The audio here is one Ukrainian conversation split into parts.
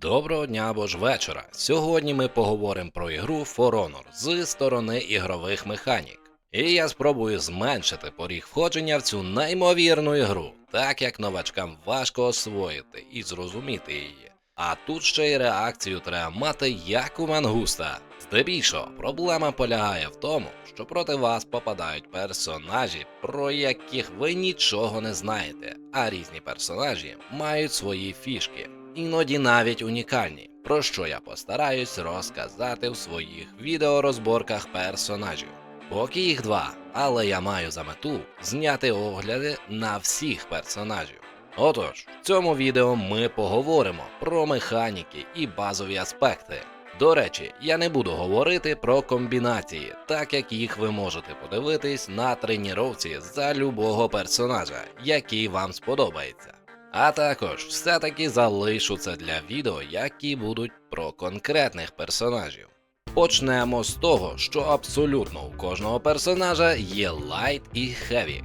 Доброго дня або ж вечора. Сьогодні ми поговоримо про ігру For Honor з сторони ігрових механік. І я спробую зменшити поріг входження в цю неймовірну ігру, так як новачкам важко освоїти і зрозуміти її. А тут ще й реакцію треба мати як у мангуста. Здебільшого проблема полягає в тому, що проти вас попадають персонажі, про яких ви нічого не знаєте, а різні персонажі мають свої фішки, іноді навіть унікальні, про що я постараюсь розказати в своїх відеорозборках персонажів. Поки їх два, але я маю за мету зняти огляди на всіх персонажів. Отож, в цьому відео ми поговоримо про механіки і базові аспекти. До речі, я не буду говорити про комбінації, так як їх ви можете подивитись на тренувці за любого персонажа, який вам сподобається. А також все-таки залишу це для відео, які будуть про конкретних персонажів. Почнемо з того, що абсолютно у кожного персонажа є лайт і хевік.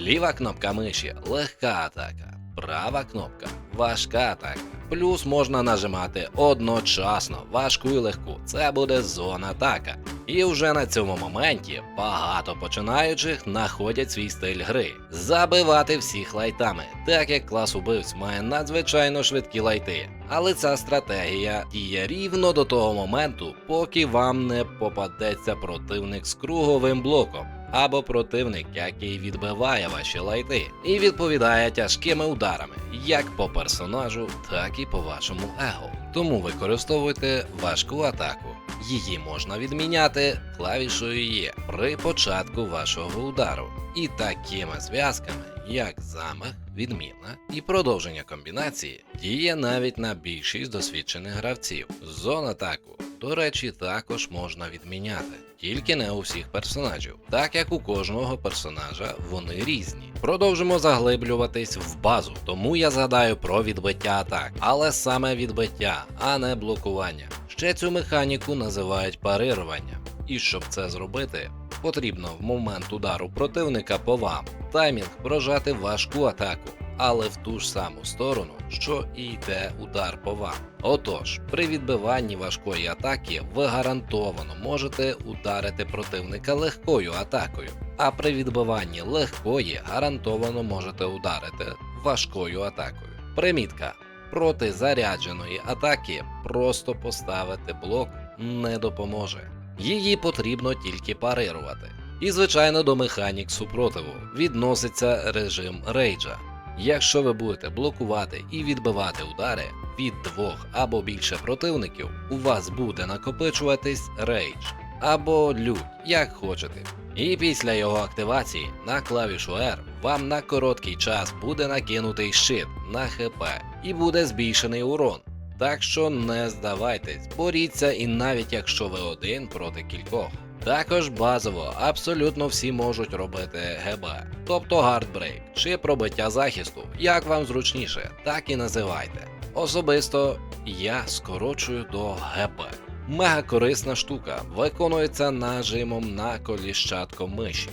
Ліва кнопка миші легка атака, права кнопка важка атака. Плюс можна нажимати одночасно важку і легку. Це буде зона атака. І вже на цьому моменті багато починаючих знаходять свій стиль гри забивати всіх лайтами, так як клас убивць має надзвичайно швидкі лайти. Але ця стратегія діє рівно до того моменту, поки вам не попадеться противник з круговим блоком. Або противник, який відбиває ваші лайти, і відповідає тяжкими ударами, як по персонажу, так і по вашому его. Тому використовуйте важку атаку. Її можна відміняти клавішою Є при початку вашого удару. І такими зв'язками, як замах, відміна і продовження комбінації, діє навіть на більшість досвідчених гравців. Зон атаку, до речі, також можна відміняти, тільки не у всіх персонажів, так як у кожного персонажа вони різні. Продовжимо заглиблюватись в базу, тому я згадаю про відбиття атак, але саме відбиття, а не блокування. Ще цю механіку називають парируванням. І щоб це зробити, потрібно в момент удару противника по вам таймінг прожати важку атаку, але в ту ж саму сторону, що і йде удар по вам. Отож, при відбиванні важкої атаки ви гарантовано можете ударити противника легкою атакою, а при відбиванні легкої гарантовано можете ударити важкою атакою. Примітка. Проти зарядженої атаки просто поставити блок не допоможе. Її потрібно тільки парирувати. І, звичайно, до механік супротиву відноситься режим рейджа. Якщо ви будете блокувати і відбивати удари від двох або більше противників, у вас буде накопичуватись рейдж або лють, як хочете. І після його активації на клавішу R вам на короткий час буде накинутий щит на ХП і буде збільшений урон. Так що не здавайтесь, боріться і навіть якщо ви один проти кількох. Також базово абсолютно всі можуть робити ГБ, тобто гардбрейк чи пробиття захисту, як вам зручніше, так і називайте. Особисто я скорочую до ГБ. Мега корисна штука, виконується нажимом на коліщатко миші.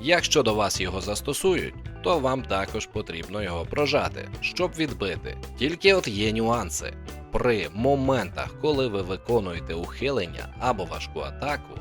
Якщо до вас його застосують, то вам також потрібно його прожати, щоб відбити. Тільки от є нюанси. При моментах, коли ви виконуєте ухилення або важку атаку,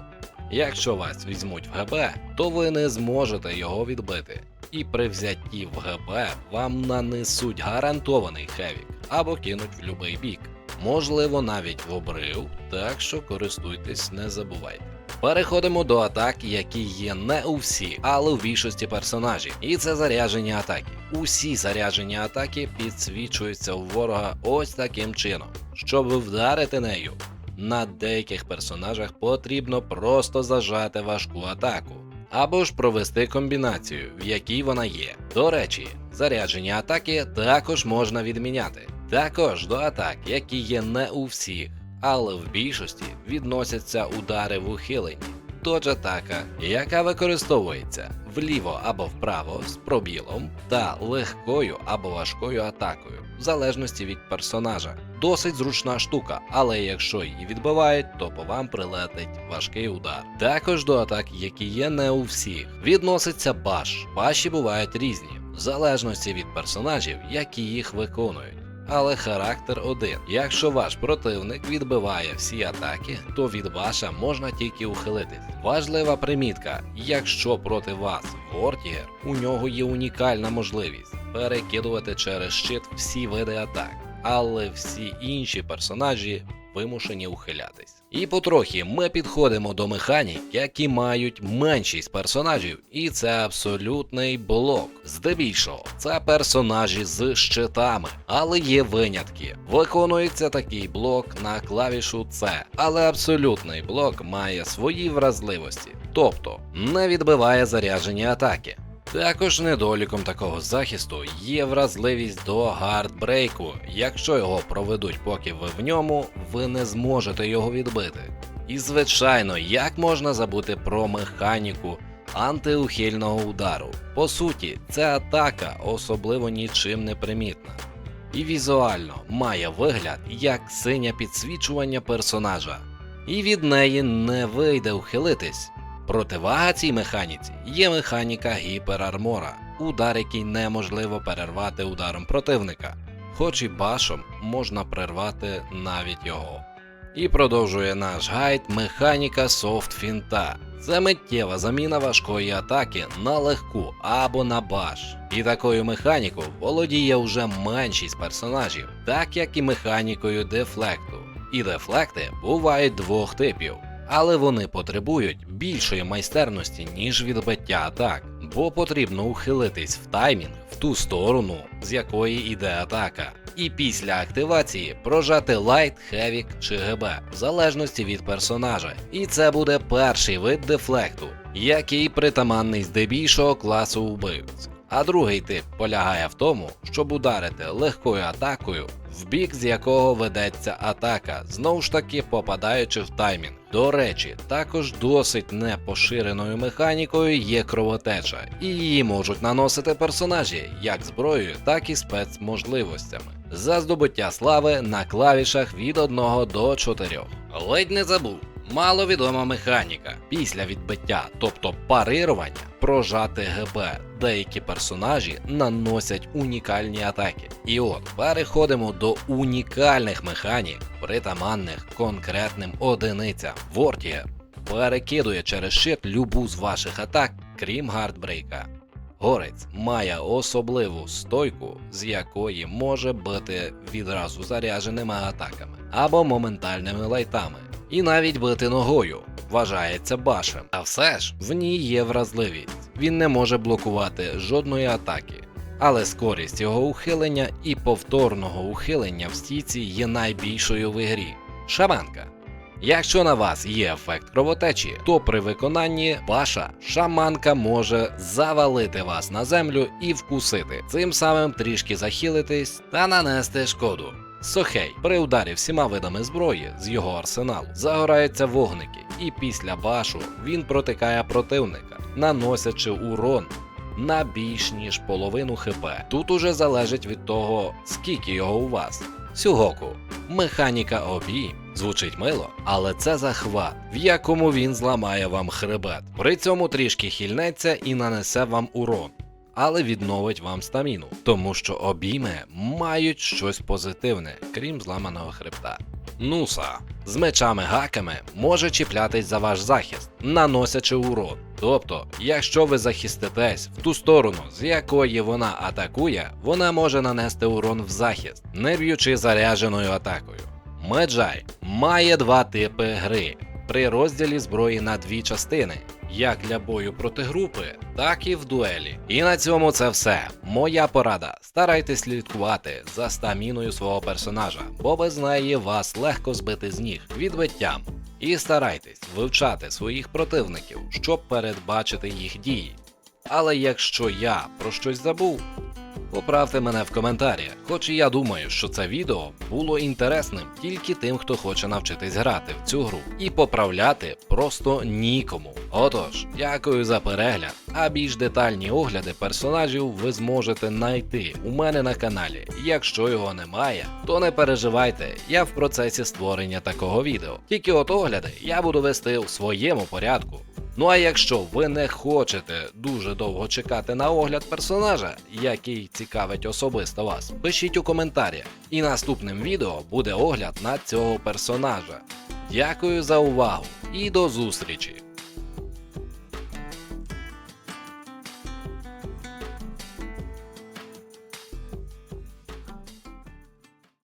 якщо вас візьмуть в ГБ, то ви не зможете його відбити. І при взятті в ГБ вам нанесуть гарантований хевік або кинуть в будь-який бік. Можливо, навіть в обрив, так що користуйтесь, не забувайте. Переходимо до атак, які є не у всіх, але у більшості персонажів. І це заряджені атаки. Усі заряджені атаки підсвічуються у ворога ось таким чином. Щоб вдарити нею, на деяких персонажах потрібно просто зажати важку атаку. Або ж провести комбінацію, в якій вона є. До речі, заряджені атаки також можна відміняти. Також до атак, які є не у всіх, але в більшості відносяться удари в ухиленні. Додж атака, яка використовується вліво або вправо з пробілом та легкою або важкою атакою, в залежності від персонажа. Досить зручна штука, але якщо її відбивають, то по вам прилетить важкий удар. Також до атак, які є не у всіх, відноситься баш. Баші бувають різні, в залежності від персонажів, які їх виконують. Але характер один. Якщо ваш противник відбиває всі атаки, то від ваша можна тільки ухилитись. Важлива примітка: якщо проти вас Вортігер, у нього є унікальна можливість перекидувати через щит всі види атак, але всі інші персонажі вимушені ухилятись. І потрохи ми підходимо до механік, які мають меншість персонажів, і це абсолютний блок. Здебільшого, це персонажі з щитами, але є винятки. Виконується такий блок на клавішу C, але абсолютний блок має свої вразливості, тобто не відбиває заряджені атаки. Також недоліком такого захисту є вразливість до гардбрейку. Якщо його проведуть, поки ви в ньому, ви не зможете його відбити. І звичайно, як можна забути про механіку антиухильного удару? По суті, ця атака особливо нічим не примітна. І візуально має вигляд як синє підсвічування персонажа, і від неї не вийде ухилитись. Противага цій механіці є механіка гіперармора, удар, який неможливо перервати ударом противника, хоч і башом можна прервати навіть його. І продовжує наш гайд механіка софт фінта. Це миттєва заміна важкої атаки на легку або на баш. І такою механікою володіє вже меншість персонажів, так як і механікою дефлекту. І дефлекти бувають двох типів але вони потребують більшої майстерності, ніж відбиття атак, бо потрібно ухилитись в таймінг в ту сторону, з якої йде атака. І після активації прожати лайт, хевік чи ГБ, в залежності від персонажа. І це буде перший вид дефлекту, який притаманний здебільшого класу вбивць. А другий тип полягає в тому, щоб ударити легкою атакою, в бік з якого ведеться атака, знову ж таки попадаючи в таймінг. До речі, також досить непоширеною механікою є кровотеча, і її можуть наносити персонажі як зброєю, так і спецможливостями. За здобуття слави на клавішах від 1 до 4. Ледь не забув. Маловідома механіка. Після відбиття, тобто парирування, прожати ГБ. Деякі персонажі наносять унікальні атаки. І от переходимо до унікальних механік, притаманних конкретним одиницям. Вортігер перекидує через щит любу з ваших атак, крім гардбрейка. Горець має особливу стойку, з якої може бити відразу зарядженими атаками або моментальними лайтами і навіть бити ногою вважається башем. А все ж в ній є вразливість. Він не може блокувати жодної атаки. Але скорість його ухилення і повторного ухилення в стійці є найбільшою в ігрі. Шаманка. Якщо на вас є ефект кровотечі, то при виконанні баша шаманка може завалити вас на землю і вкусити, цим самим трішки захилитись та нанести шкоду. Сохей при ударі всіма видами зброї з його арсеналу загораються вогники, і після башу він протикає противника, наносячи урон на більш ніж половину хп. Тут уже залежить від того, скільки його у вас. Сюгоку. Механіка обій звучить мило, але це захват, в якому він зламає вам хребет. При цьому трішки хильнеться і нанесе вам урон але відновить вам стаміну, тому що обійми мають щось позитивне, крім зламаного хребта. Нуса з мечами-гаками може чіплятись за ваш захист, наносячи урон. Тобто, якщо ви захиститесь в ту сторону, з якої вона атакує, вона може нанести урон в захист, не б'ючи зарядженою атакою. Меджай має два типи гри при розділі зброї на дві частини як для бою проти групи, так і в дуелі. І на цьому це все. Моя порада. Старайтесь слідкувати за стаміною свого персонажа, бо без неї вас легко збити з ніг відбиттям. І старайтесь вивчати своїх противників, щоб передбачити їх дії. Але якщо я про щось забув, Поправте мене в коментарях, хоч і я думаю, що це відео було інтересним тільки тим, хто хоче навчитись грати в цю гру, і поправляти просто нікому. Отож, дякую за перегляд, а більш детальні огляди персонажів ви зможете знайти у мене на каналі. Якщо його немає, то не переживайте, я в процесі створення такого відео. Тільки от огляди я буду вести у своєму порядку. Ну а якщо ви не хочете дуже довго чекати на огляд персонажа, який цікавить особисто вас, пишіть у коментарях. І наступним відео буде огляд на цього персонажа. Дякую за увагу і до зустрічі!